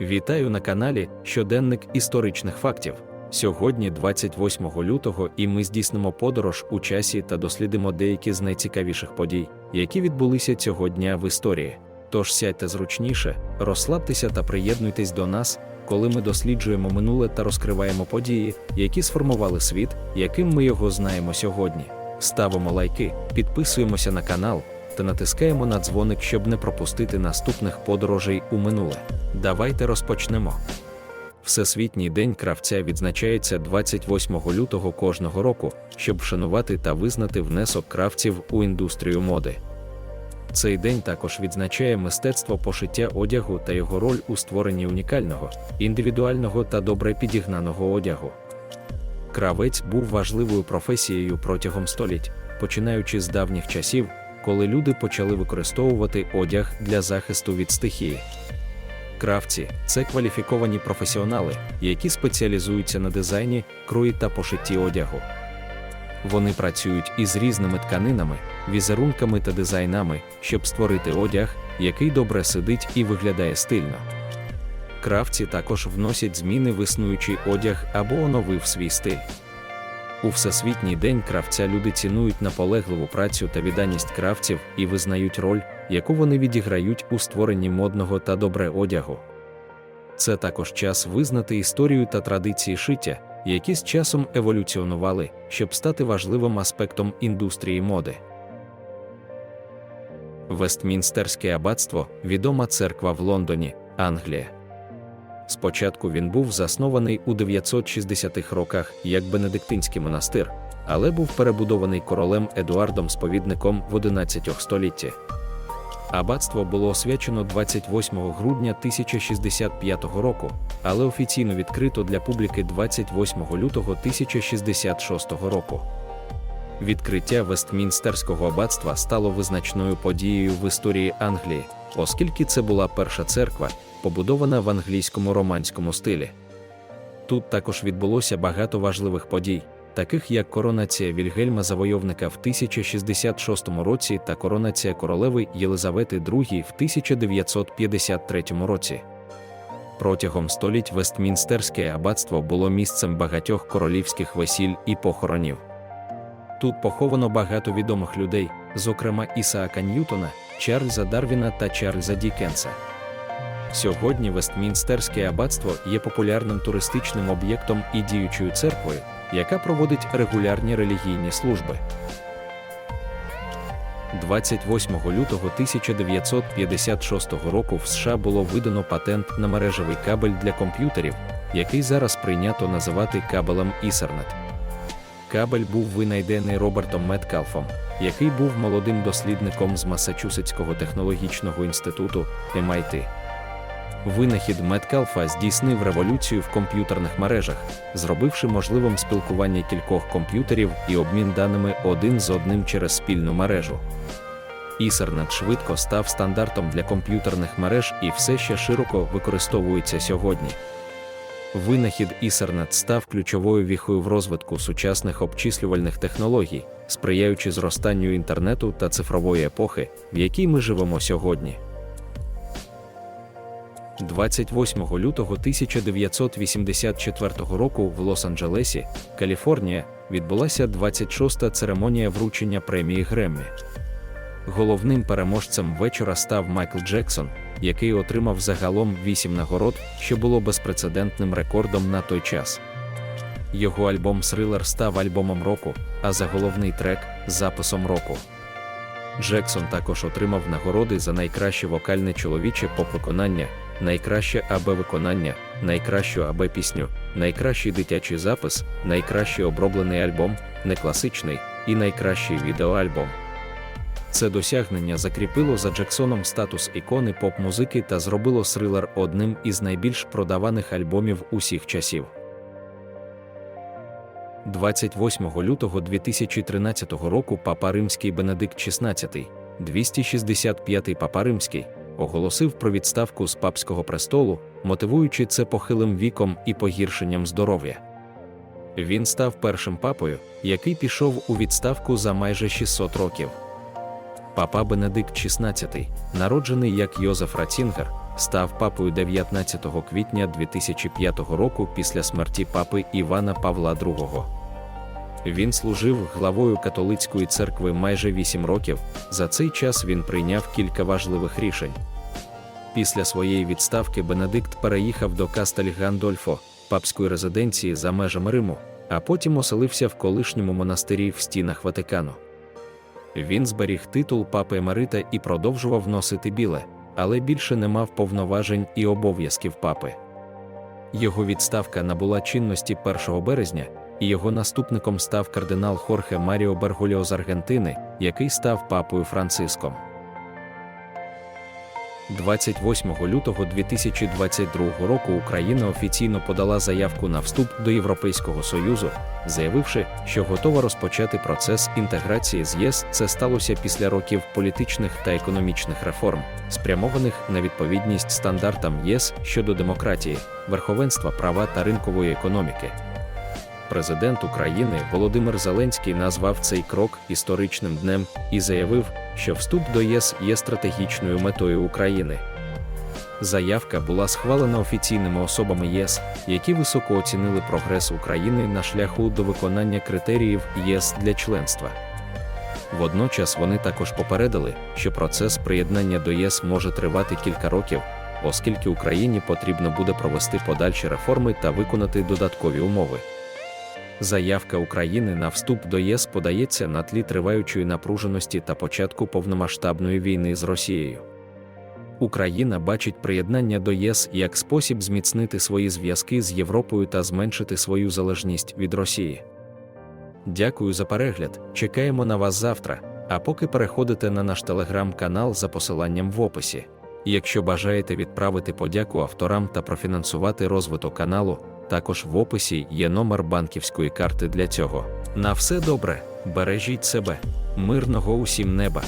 Вітаю на каналі Щоденник історичних фактів. Сьогодні 28 лютого, і ми здійснимо подорож у часі та дослідимо деякі з найцікавіших подій, які відбулися цього дня в історії. Тож сядьте зручніше, розслабтеся та приєднуйтесь до нас, коли ми досліджуємо минуле та розкриваємо події, які сформували світ, яким ми його знаємо сьогодні. Ставимо лайки, підписуємося на канал та натискаємо на дзвоник, щоб не пропустити наступних подорожей у минуле. Давайте розпочнемо. Всесвітній день кравця відзначається 28 лютого кожного року, щоб вшанувати та визнати внесок кравців у індустрію моди. Цей день також відзначає мистецтво пошиття одягу та його роль у створенні унікального, індивідуального та добре підігнаного одягу. Кравець був важливою професією протягом століть, починаючи з давніх часів, коли люди почали використовувати одяг для захисту від стихії. Кравці це кваліфіковані професіонали, які спеціалізуються на дизайні, крої та пошитті одягу. Вони працюють із різними тканинами, візерунками та дизайнами, щоб створити одяг, який добре сидить і виглядає стильно. Кравці також вносять зміни в існуючий одяг або оновив свій стиль. У Всесвітній день кравця люди цінують наполегливу працю та відданість кравців і визнають роль, яку вони відіграють у створенні модного та добре одягу. Це також час визнати історію та традиції шиття, які з часом еволюціонували, щоб стати важливим аспектом індустрії моди. Вестмінстерське аббатство відома церква в Лондоні, Англія. Спочатку він був заснований у 960-х роках як Бенедиктинський монастир, але був перебудований королем Едуардом Сповідником в 11 столітті. Аббатство було освячено 28 грудня 1065 року, але офіційно відкрито для публіки 28 лютого 1066 року. Відкриття Вестмінстерського аббатства стало визначною подією в історії Англії, оскільки це була перша церква, побудована в англійському романському стилі. Тут також відбулося багато важливих подій, таких як коронація Вільгельма Завойовника в 1066 році та коронація королеви Єлизавети II в 1953 році. Протягом століть Вестмінстерське аббатство було місцем багатьох королівських весіль і похоронів. Тут поховано багато відомих людей, зокрема Ісаака Ньютона, Чарльза Дарвіна та Чарльза Дікенса. Сьогодні Вестмінстерське аббатство є популярним туристичним об'єктом і діючою церквою, яка проводить регулярні релігійні служби. 28 лютого 1956 року в США було видано патент на мережевий кабель для комп'ютерів, який зараз прийнято називати кабелем Ethernet. Кабель був винайдений Робертом Меткалфом, який був молодим дослідником з Масачусетського технологічного інституту MIT. Винахід Меткалфа здійснив революцію в комп'ютерних мережах, зробивши можливим спілкування кількох комп'ютерів і обмін даними один з одним через спільну мережу. Ethernet швидко став стандартом для комп'ютерних мереж і все ще широко використовується сьогодні. Винахід Ethernet став ключовою віхою в розвитку сучасних обчислювальних технологій, сприяючи зростанню інтернету та цифрової епохи, в якій ми живемо сьогодні. 28 лютого 1984 року в Лос-Анджелесі, Каліфорнія, відбулася 26-та церемонія вручення премії Греммі. Головним переможцем вечора став Майкл Джексон, який отримав загалом 8 нагород, що було безпрецедентним рекордом на той час. Його альбом Thriller став альбомом року, а за головний трек записом року. Джексон також отримав нагороди за найкраще вокальне чоловіче поп-виконання, найкраще АБ-виконання, найкращу АБ-пісню, найкращий дитячий запис, найкращий оброблений альбом, некласичний і найкращий відеоальбом. Це досягнення закріпило за Джексоном статус ікони поп-музики та зробило Thriller одним із найбільш продаваних альбомів усіх часів. 28 лютого 2013 року Папа Римський Бенедикт XVI, 265-й Папа Римський, оголосив про відставку з папського престолу, мотивуючи це похилим віком і погіршенням здоров'я. Він став першим папою, який пішов у відставку за майже 600 років. Папа Бенедикт XVI, народжений як Йозеф Рацінгер, став папою 19 квітня 2005 року після смерті папи Івана Павла II. Він служив главою католицької церкви майже 8 років. За цей час він прийняв кілька важливих рішень. Після своєї відставки Бенедикт переїхав до Кастель Гандольфо, папської резиденції за межами Риму, а потім оселився в колишньому монастирі в стінах Ватикану. Він зберіг титул папи Емерита і продовжував носити біле, але більше не мав повноважень і обов'язків папи. Його відставка набула чинності 1 березня, і його наступником став кардинал Хорхе Маріо Бергольо з Аргентини, який став папою Франциском. 28 лютого 2022 року Україна офіційно подала заявку на вступ до Європейського Союзу, заявивши, що готова розпочати процес інтеграції з ЄС. Це сталося після років політичних та економічних реформ, спрямованих на відповідність стандартам ЄС щодо демократії, верховенства права та ринкової економіки. Президент України Володимир Зеленський назвав цей крок історичним днем і заявив, що вступ до ЄС є стратегічною метою України. Заявка була схвалена офіційними особами ЄС, які високо оцінили прогрес України на шляху до виконання критеріїв ЄС для членства. Водночас вони також попередили, що процес приєднання до ЄС може тривати кілька років, оскільки Україні потрібно буде провести подальші реформи та виконати додаткові умови. Заявка України на вступ до ЄС подається на тлі триваючої напруженості та початку повномасштабної війни з Росією. Україна бачить приєднання до ЄС як спосіб зміцнити свої зв'язки з Європою та зменшити свою залежність від Росії. Дякую за перегляд. Чекаємо на вас завтра. А поки переходите на наш телеграм-канал за посиланням в описі. Якщо бажаєте відправити подяку авторам та профінансувати розвиток каналу, також в описі є номер банківської карти для цього. На все добре, бережіть себе, мирного усім неба!